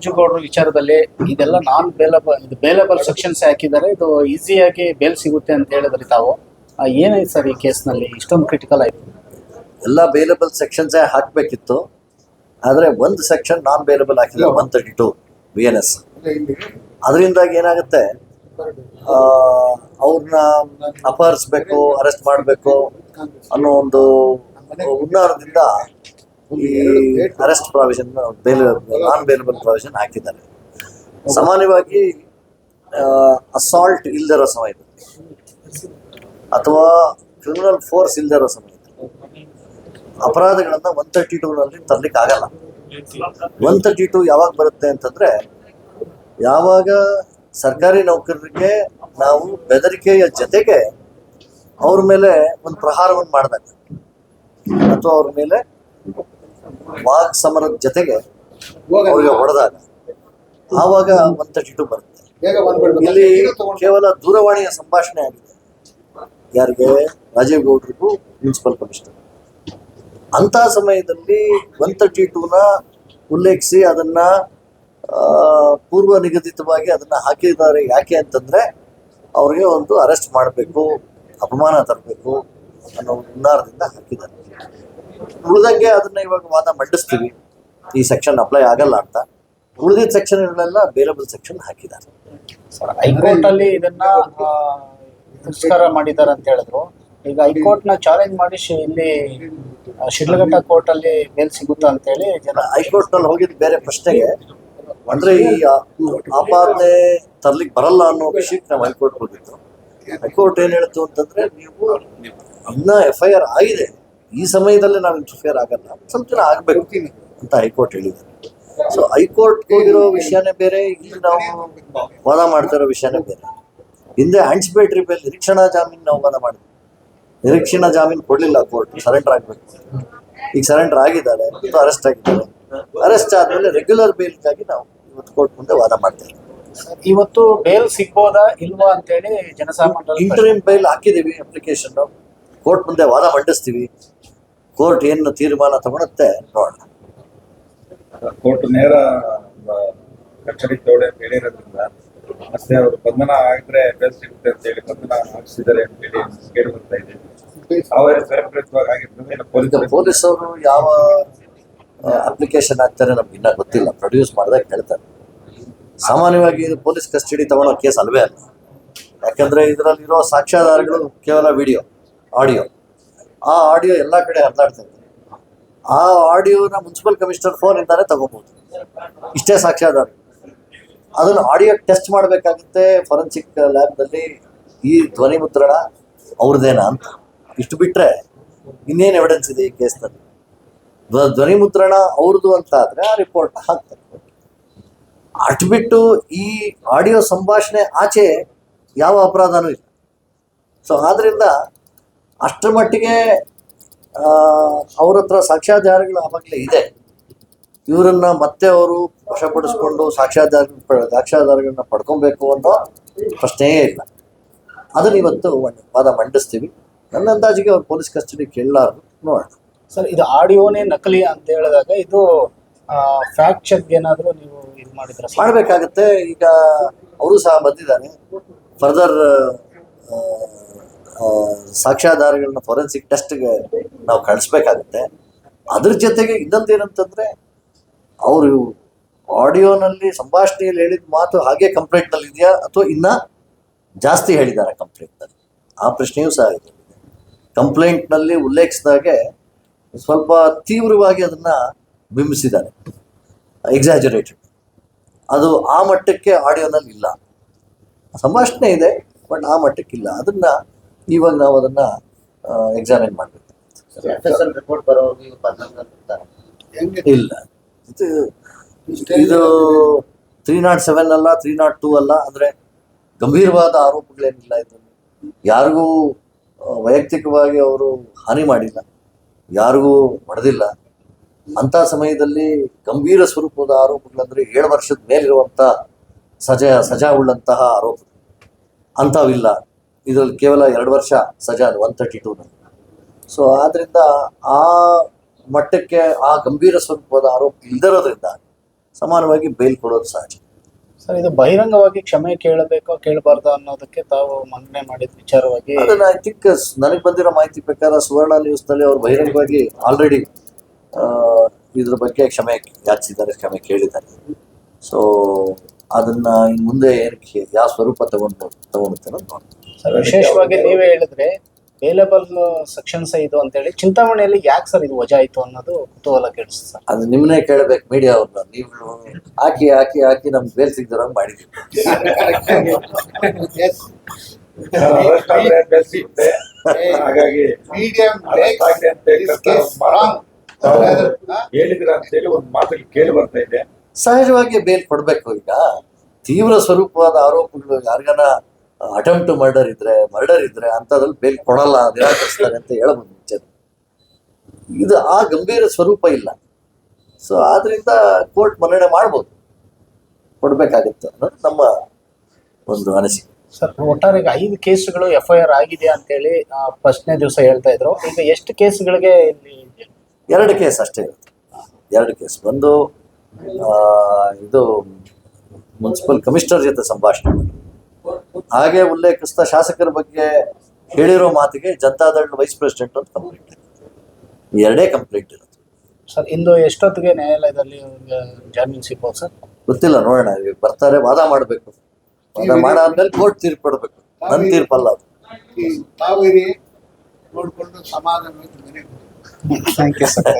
ರಾಜುಗೌಡರು ವಿಚಾರದಲ್ಲಿ ಇದೆಲ್ಲ non bailable ಇದು ಬೇಲಬಲ್ ಸೆಕ್ಷನ್ಸ್ ಹಾಕಿದ್ದಾರೆ. ಇದು ಈಸಿಯಾಗಿ ಬೇಲ್ ಸಿಗುತ್ತೆ ಅಂತ ಹೇಳಿದ್ರಿ ತಾವು. ಆ, ಏನಾಯ್ತು ಸರ್ ಈ ಕೇಸ್ನಲ್ಲಿ? ಇಷ್ಟೊಂದು ಕ್ರಿಟಿಕಲ್ ಆಯ್ತು. ಎಲ್ಲ ಬೇಲಬಲ್ ಸೆಕ್ಷನ್ಸ್ ಹಾಕಬೇಕಿತ್ತು. ಆದರೆ ಒಂದು ಸೆಕ್ಷನ್ ನಾನ್ ಬೇಲಬಲ್ ಹಾಕಿದ್ರೆ one thirty two B N S ಅದರಿಂದಾಗಿ ಏನಾಗುತ್ತೆ? ಅವ್ರನ್ನ ಅಪಹರಿಸ್ಬೇಕು ಅರೆಸ್ಟ್ ಮಾಡಬೇಕು ಅನ್ನೋ ಒಂದು ಹುನ್ನಾರದಿಂದ ಈ arrest provision bail non bailable provision ಹಾಕಿದ್ದಾರೆ. ಸಾಮಾನ್ಯವಾಗಿ ಅಸಾಲ್ಟ್ ಇಲ್ದಿರೋ ಸಮಯದಲ್ಲಿ ಅಥವಾ ಕ್ರಿಮಿನಲ್ ಫೋರ್ಸ್ ಇಲ್ದಿರೋ ಸಮಯದಲ್ಲಿ ಅಪರಾಧಗಳನ್ನ ಒನ್ ತರ್ಟಿ ಟೂನಲ್ಲಿ ತರ್ಲಿಕ್ಕೆ ಆಗಲ್ಲ. ಒನ್ ತರ್ಟಿ ಟೂ ಯಾವಾಗ ಬರುತ್ತೆ ಅಂತಂದ್ರೆ ಯಾವಾಗ ಸರ್ಕಾರಿ ನೌಕರರಿಗೆ ನಾವು ಬೆದರಿಕೆಯ ಜೊತೆಗೆ ಅವ್ರ ಮೇಲೆ ಒಂದು ಪ್ರಹಾರವನ್ನು ಮಾಡಿದಾಗ ಅಥವಾ ಅವ್ರ ಮೇಲೆ ವಾಗ್ ಸಮರದ ಜೊತೆಗೆ ಅವ್ರಿಗೆ ಹೊಡೆದಾಗ ಆವಾಗ ಒನ್ ತರ್ಟಿ ಟು ಬರುತ್ತೆ ಇಲ್ಲಿ ಕೇವಲ ದೂರವಾಣಿಯ ಸಂಭಾಷಣೆ ಆಗಿದೆ. ಯಾರಿಗೆ? ರಾಜೀವ್ ಗೌಡ್ರಿಗೂ ಮುನ್ಸಿಪಲ್ ಕಮಿಷನರ್. ಅಂತ ಸಮಯದಲ್ಲಿ ಒನ್ ತರ್ಟಿ ಟೂನ ಉಲ್ಲೇಖಿಸಿ ಅದನ್ನ ಪೂರ್ವ ನಿಗದಿತವಾಗಿ ಅದನ್ನ ಹಾಕಿದ್ದಾರೆ ಯಾಕೆ ಅಂತಂದ್ರೆ ಅವ್ರಿಗೆ ಒಂದು ಅರೆಸ್ಟ್ ಮಾಡಬೇಕು ಅಪಮಾನ ತರಬೇಕು ಅನ್ನೋ ಹುನ್ನಾರದಿಂದ ಹಾಕಿದ್ದಾರೆ. ಉಳಿದಂಗೆ ಅದನ್ನ ಇವಾಗ ವಾದ ಮಂಡಿಸ್ತೀವಿ. ಈ ಸೆಕ್ಷನ್ ಅಪ್ಲೈ ಆಗಲ್ಲ ಅಂತ. ಉಳಿದಿದ್ದ ಸೆಕ್ಷನ್ಗಳೆಲ್ಲ ಬೇರೆಬಲ್ ಸೆಕ್ಷನ್ ಹಾಕಿದ್ದಾರೆ. ಸರ್ ಹೈಕೋರ್ಟ್ ಅಲ್ಲಿ ಇದನ್ನ ಪುರಸ್ಕಾರ ಮಾಡಿದ್ದಾರೆ ಅಂತ ಹೇಳಿದ್ರು. ಈಗ ಹೈಕೋರ್ಟ್ನ ಚಾಲೆಂಜ್ ಮಾಡಿ ಶಿ- ಇಲ್ಲಿ ಶಿಡ್ಲಘಟ್ಟ ಕೋರ್ಟ್ ಅಲ್ಲಿ ಮೇಲ್ ಸಿಗುತ್ತಾ ಅಂತ ಹೇಳಿ ಜನ ಹೈಕೋರ್ಟ್ನಲ್ಲಿ ಹೋಗಿದ್ ಬೇರೆ ಪ್ರಶ್ನೆಗೆ ಅಂದ್ರೆ ಈ ಆ- ಆಪಾದನೆ ತರ್ಲಿಕ್ಕೆ ಬರಲ್ಲ ಅನ್ನೋ ವಿಷಯಕ್ಕೆ ನಾವು ಹೈಕೋರ್ಟ್ ಹೋಗಿದ್ದು. ಹೈಕೋರ್ಟ್ ಏನ್ ಹೇಳ್ತು ಅಂತಂದ್ರೆ ನೀವು ಇನ್ನ ಎಫ್ ಐ ಆರ್ ಆಗಿದೆ. ಈ ಸಮಯದಲ್ಲಿ ನಾವು ಇಂಟರ್ಫಿಯರ್ ಆಗಲ್ಲ. ಸ್ವಲ್ಪ ದಿನ ಆಗ್ಬೇಕು ಅಂತ ಹೈಕೋರ್ಟ್ ಹೇಳಿದ್ದಾರೆ. ಸೊ ಹೈಕೋರ್ಟ್ ಹೋಗಿರೋ ವಿಷಯನೇ ಬೇರೆ ಇಲ್ಲಿ ನಾವು ವಾದ ಮಾಡ್ತಿರೋ ವಿಷಯನೇ ಬೇರೆ. ಹಿಂದೆ ಹಂಚ್ಬೇಟ್ರಿ ಮೇಲೆ ನಿರೀಕ್ಷಣಾ ಜಾಮೀನು ನಾವು ವಾದ ಮಾಡಿದ್ವಿ. ನಿರೀಕ್ಷಣಾ ಜಾಮೀನು ಕೊಡ್ಲಿಲ್ಲ ಕೋರ್ಟ್ ಸರೆಂಡರ್ ಆಗ್ಬೇಕು. ಈಗ ಸರೆಂಡರ್ ಆಗಿದ್ದಾರೆ ಇವತ್ತು ಅರೆಸ್ಟ್ ಆಗಿದ್ದಾರೆ. ಅರೆಸ್ಟ್ ಆದ್ಮೇಲೆ ರೆಗ್ಯುಲರ್ ಬೇಲ್ಗಾಗಿ ನಾವು ಇವತ್ತು ಕೋರ್ಟ್ ಮುಂದೆ ವಾದ ಮಾಡ್ತೇವೆ ಇವತ್ತು ಬೇಲ್ ಸಿಗ್ಬೋದಾ ಇಲ್ವಾ ಅಂತ ಹೇಳಿ ಜನಸಾಮಾನ್ಯರು ಬೇಲ್ ಬೈಲ್ ಹಾಕಿದೀವಿ ಅಪ್ಲಿಕೇಶನ್ ಕೋರ್ಟ್ ಮುಂದೆ ವಾದ ಮಂಡಿಸ್ತೀವಿ. ಕೋರ್ಟ್ ಏನು ತೀರ್ಮಾನ ತಗೊಳುತ್ತೆ ನೋಡೋಣ. ಕೋರ್ಟ್ ನೇರ ಕಚೇರಿ ತೋಡೆ ಹೇಳಿರೋದ್ರಿಂದ ಮತ್ತೆ ಅವರು ಬಂಧನ ಆಗಿದ್ರೆ ಬೇಲ್ ಸಿಗುತ್ತೆ ಅಂತ ಹೇಳಿ ಬಂಧನ ಹಾಕಿಸಿದ್ದಾರೆ ಅಂತ ಹೇಳಿ ಕೇಳಿ ಬರ್ತಾ ಇದೆ. ಅವರ ಸ್ವಯಂಪ್ರೇರಿತವಾಗಿ ಆಗಿರ್ತದೆ ಪೊಲೀಸರು ಪೊಲೀಸ್ ಅವರು ಯಾವ ಅಪ್ಲಿಕೇಶನ್ ಹಾಕ್ತಾರೆ ನಮ್ಗೆ ಇನ್ನೂ ಗೊತ್ತಿಲ್ಲ. ಪ್ರೊಡ್ಯೂಸ್ ಮಾಡಿದಾಗ ಹೇಳ್ತಾರೆ ಸಾಮಾನ್ಯವಾಗಿ ಇದು ಪೊಲೀಸ್ ಕಸ್ಟಡಿ ತಗೊಳ್ಳೋ ಕೇಸ್ ಅಲ್ವೇ ಅಲ್ಲ. ಯಾಕಂದ್ರೆ ಇದರಲ್ಲಿರೋ ಸಾಕ್ಷ್ಯಾಧಾರಗಳು ಕೇವಲ ವಿಡಿಯೋ ಆಡಿಯೋ ಆ ಆಡಿಯೋ ಎಲ್ಲ ಕಡೆ ಹರಿದಾಡ್ತಾ ಇದೆ ಆ ಆಡಿಯೋನ ಮುನ್ಸಿಪಲ್ ಕಮಿಷನರ್ ಫೋನ್ ಇಂದಾನೆ ತಗೋಬಹುದು. ಇಷ್ಟೇ ಸಾಕ್ಷ್ಯಾಧಾರ. ಅದನ್ನು ಆಡಿಯೋ ಟೆಸ್ಟ್ ಮಾಡಬೇಕಾಗುತ್ತೆ ಫೊರೆನ್ಸಿಕ್ ಲ್ಯಾಬ್ನಲ್ಲಿ ಈ ಧ್ವನಿ ಮುದ್ರಣ ಅವ್ರದ್ದೇನಾ ಅಂತ. ಇಷ್ಟು ಬಿಟ್ಟರೆ ಇನ್ನೇನು ಎವಿಡೆನ್ಸ್ ಇದೆ ಈ ಕೇಸ್ನಲ್ಲಿ ನಲ್ಲಿ? ಧ್ವನಿ ಮುದ್ರಣ ಅವ್ರದ್ದು ಅಂತ ಆದ್ರೆ ಆ ರಿಪೋರ್ಟ್ ಹಾಕ್ತಾರೆ. ಅಷ್ಟು ಬಿಟ್ಟು ಈ ಆಡಿಯೋ ಸಂಭಾಷಣೆ ಆಚೆ ಯಾವ ಅಪರಾಧನೂ ಇಲ್ಲ. ಸೊ ಆದ್ರಿಂದ ಅಷ್ಟರ ಮಟ್ಟಿಗೆ ಅವ್ರ ಹತ್ರ ಸಾಕ್ಷ್ಯಾಧಾರಗಳು ಆವಾಗಲೇ ಇದೆ. ಇವರನ್ನ ಮತ್ತೆ ಅವರು ವಶಪಡಿಸ್ಕೊಂಡು ಸಾಕ್ಷ್ಯಾಧಾರ ಸಾಕ್ಷ್ಯಾಧಾರಗಳನ್ನ ಪಡ್ಕೊಬೇಕು ಅನ್ನೋ ಪ್ರಶ್ನೆಯೇ ಇಲ್ಲ. ಅದನ್ನ ಇವತ್ತು ಒಂದು ವಾದ ಮಂಡಿಸ್ತೀವಿ. ನನ್ನ ಅಂದಾಜಿಗೆ ಅವ್ರು ಪೊಲೀಸ್ ಕಸ್ಟಡಿ ಕೇಳಲಾರ್ದು. ನೋಡೋಣ. ಸರ್ ಇದು ಆಡಿಯೋನೇ ನಕಲಿ ಅಂತ ಹೇಳಿದಾಗ ಇದು ಫ್ಯಾಕ್ಟ್ ಚೆಕ್ ಏನಾದ್ರು ನೀವು ಇದು ಮಾಡಿದ್ರೆ ಮಾಡಬೇಕಾಗತ್ತೆ. ಈಗ ಅವರು ಸಹ ಬಂದಿದ್ದಾರೆ. ಫರ್ದರ್ ಸಾಕ್ಷ್ಯಾಧಾರಗಳನ್ನ ಫೊರೆನ್ಸಿಕ್ ಟೆಸ್ಟ್ಗೆ ನಾವು ಕಳಿಸ್ಬೇಕಾಗುತ್ತೆ. ಅದ್ರ ಜೊತೆಗೆ ಇನ್ನೊಂದೇನಂತಂದ್ರೆ ಅವರು ಆಡಿಯೋನಲ್ಲಿ ಸಂಭಾಷಣೆಯಲ್ಲಿ ಹೇಳಿದ ಮಾತು ಹಾಗೆ ಕಂಪ್ಲೇಂಟ್ನಲ್ಲಿ ಇದೆಯಾ ಅಥವಾ ಇನ್ನ ಜಾಸ್ತಿ ಹೇಳಿದ್ದಾರೆ ಕಂಪ್ಲೇಂಟ್ನಲ್ಲಿ ಆ ಪ್ರಶ್ನೆಯೂ ಸಹ ಇದೆ. ಕಂಪ್ಲೇಂಟ್ನಲ್ಲಿ ಉಲ್ಲೇಖಿಸಿದಾಗೆ ಸ್ವಲ್ಪ ತೀವ್ರವಾಗಿ ಅದನ್ನ ಬಿಂಬಿಸಿದ್ದಾರೆ ಎಕ್ಸಾಜುರೇಟೆಡ್ ಅದು ಆ ಮಟ್ಟಕ್ಕೆ ಆಡಿಯೋನಲ್ಲಿ ಇಲ್ಲ. ಸಂಭಾಷಣೆ ಇದೆ ಬಟ್ ಆ ಮಟ್ಟಕ್ಕಿಲ್ಲ ಅದನ್ನ ಇವಾಗ ನಾವು ಅದನ್ನ ಎಕ್ಸಾಮಿನ್ ಮಾಡಬೇಕು. ಇಲ್ಲ. ಇದು ಇದು ತ್ರೀ ನಾಟ್ ಸೆವೆನ್ ಅಲ್ಲ ತ್ರೀ ನಾಟ್ ಟೂ ಅಲ್ಲ ಅಂದ್ರೆ ಗಂಭೀರವಾದ ಆರೋಪಗಳೇನಿಲ್ಲ ಇದರಲ್ಲಿ ಯಾರಿಗೂ ವೈಯಕ್ತಿಕವಾಗಿ ಅವರು ಹಾನಿ ಮಾಡಿಲ್ಲ ಯಾರಿಗೂ ಹೊಡೆದಿಲ್ಲ. ಅಂತ ಸಮಯದಲ್ಲಿ ಗಂಭೀರ ಸ್ವರೂಪದ ಆರೋಪಗಳಂದ್ರೆ ಏಳು ವರ್ಷದ ಮೇಲಿರುವಂತಹ ಸಜಾ ಸಜಾ ಉಳ್ಳಂತಹ ಆರೋಪ. ಅಂಥವಿಲ್ಲ. ಇದರಲ್ಲಿ ಕೇವಲ ಎರಡು ವರ್ಷ ಸಜಾ ಒನ್ ತರ್ಟಿ ಟೂನಲ್ಲಿ ಸೊ ಆದ್ದರಿಂದ ಆ ಮಟ್ಟಕ್ಕೆ ಆ ಗಂಭೀರ ಸ್ವರೂಪದ ಆರೋಪ ಇಲ್ದಿರೋದ್ರಿಂದ ಸಮಾನವಾಗಿ ಬೇಲ್ ಕೊಡೋದು ಸಹಜ. ಸರ್ ಇದು ಬಹಿರಂಗವಾಗಿ ಕ್ಷಮೆ ಕೇಳಬೇಕೋ ಕೇಳಬಾರ್ದು ಅನ್ನೋದಕ್ಕೆ ತಾವು ಮನ್ನೆ ಮಾಡಿದ ವಿಚಾರವಾಗಿ ಅದನ್ನ ಐ ಥಿಂಕ್ ನನಗೆ ಬಂದಿರೋ ಮಾಹಿತಿ ಪ್ರಕಾರ ಸುವರ್ಣ ನ್ಯೂಸ್ನಲ್ಲಿ ಅವರು ಬಹಿರಂಗವಾಗಿ ಆಲ್ರೆಡಿ ಇದ್ರ ಬಗ್ಗೆ ಕ್ಷಮೆ ಯಾಚಿಸಿದ್ದಾರೆ ಕ್ಷಮೆ ಕೇಳಿದ್ದಾರೆ. ಸೊ ಅದನ್ನ ಇನ್ ಮುಂದೆ ಏನಕ್ಕೆ ಯಾವ ಸ್ವರೂಪ ತಗೊಂಡು ತಗೊಳುತ್ತೆ ಅನ್ನೋದು ನೋಡ್ತೀವಿ. ಸರ್ ವಿಶೇಷವಾಗಿ ನೀವೇ ಹೇಳಿದ್ರೆ ಬೇಲೆಬಲ್ ಸೆಕ್ಷನ್ಸ್ ಇದು ಅಂತೇಳಿ ಚಿಂತಾಮಣಿಯಲ್ಲಿ ಯಾಕೆ ಸರ್ ಇದು ವಜಾ ಆಯ್ತು ಅನ್ನೋದು ಕುತೂಹಲ ಕೇಳಿಸ್ತು ಸರ್. ಅದು ನಿಮ್ಮನ್ನೇ ಕೇಳಬೇಕು ಮೀಡಿಯಾ ಅವ್ರನ್ನ. ನೀವು ಹಾಕಿ ಹಾಕಿ ಹಾಕಿ ನಮ್ಗೆ ಬೇಲ್ ಸಿಗ್ದಿರಂಗ್ ಮಾಡಿದ್ವಿ ಹಾಗಾಗಿ ಮೀಡಿಯಂ ಅಂತ ಹೇಳಿ ಹೇಳಿದ್ರ ಅಂತೇಳಿ ಒಂದು ಮಾತು ಕೇಳಿ ಬರ್ತಾ ಇದೆ ಸಹಜವಾಗಿ ಬೇಲ್ ಕೊಡಬೇಕು ಈಗ. ತೀವ್ರ ಸ್ವರೂಪವಾದ ಆರೋಪಗಳು ಯಾರಿಗಾನ ಅಟೆಂಪ್ಟ್ ಮರ್ಡರ್ ಇದ್ರೆ ಮರ್ಡರ್ ಇದ್ರೆ ಅಂಥದ್ರಲ್ಲಿ ಬೇಲ್ ಕೊಡಲ್ಲ ನಿರಾಕರಿಸ್ತಾರೆ ಅಂತ ಹೇಳ್ಬೋದು ಮುಂಚೆ. ಇದು ಆ ಗಂಭೀರ ಸ್ವರೂಪ ಇಲ್ಲ. ಸೊ ಆದ್ರಿಂದ ಕೋರ್ಟ್ ಮನ್ನಣೆ ಮಾಡ್ಬೋದು. ಕೊಡ್ಬೇಕಾಗತ್ತೆ ಅನ್ನೋದು ನಮ್ಮ ಒಂದು ಅನಿಸಿಕೆ. ಸರ್ ಒಟ್ಟಾರೆ ಈಗ ಐದು ಕೇಸುಗಳು ಎಫ್ ಐ ಆರ್ ಆಗಿದೆ ಅಂತೇಳಿ ಫಸ್ಟ್ನೇ ದಿವಸ ಹೇಳ್ತಾ ಇದ್ರು. ಈಗ ಎಷ್ಟು ಕೇಸ್ಗಳಿಗೆ ಇಲ್ಲಿ ಎರಡು ಕೇಸ್ ಅಷ್ಟೇ ಇರುತ್ತೆ. ಎರಡು ಕೇಸ್ ಒಂದು ಇದು ಮುನ್ಸಿಪಲ್ ಕಮಿಷನರ್ ಜೊತೆ ಸಂಭಾಷಣೆ ಮಾಡಿ. ಹಾಗೆ ಉಲ್ಲೇಖಿಸಿದ ಶಾಸಕರ ಬಗ್ಗೆ ಹೇಳಿರೋ ಮಾತಿಗೆ ಜನತಾದಳ ವೈಸ್ ಪ್ರೆಸಿಡೆಂಟ್ ಅಂತ ಕಂಪ್ಲೇಂಟ್ ಎರಡೇ ಕಂಪ್ಲೇಂಟ್ ಇರುತ್ತೆ. ಸರ್ ಇಂದು ಎಷ್ಟೊತ್ತಿಗೆ ನ್ಯಾಯಾಲಯದಲ್ಲಿ ಅವ್ರಿಗೆ ಜಾಮೀನು ಸಿಗ್ಬೋದು ಸರ್? ಗೊತ್ತಿಲ್ಲ ನೋಡೋಣ. ಇವಾಗ ಬರ್ತಾರೆ ವಾದ ಮಾಡಬೇಕು. ವಾದ ಮಾಡಾದ್ಮೇಲೆ ಕೋರ್ಟ್ ತೀರ್ಪು ಕೊಡಬೇಕು ನನ್ನ ತೀರ್ಪಲ್ಲ ಅದು. ಈ ಸಮಾಧಾನ ನೋಡ್ಕೊಂಡು ಥ್ಯಾಂಕ್ ಯು ಸರ್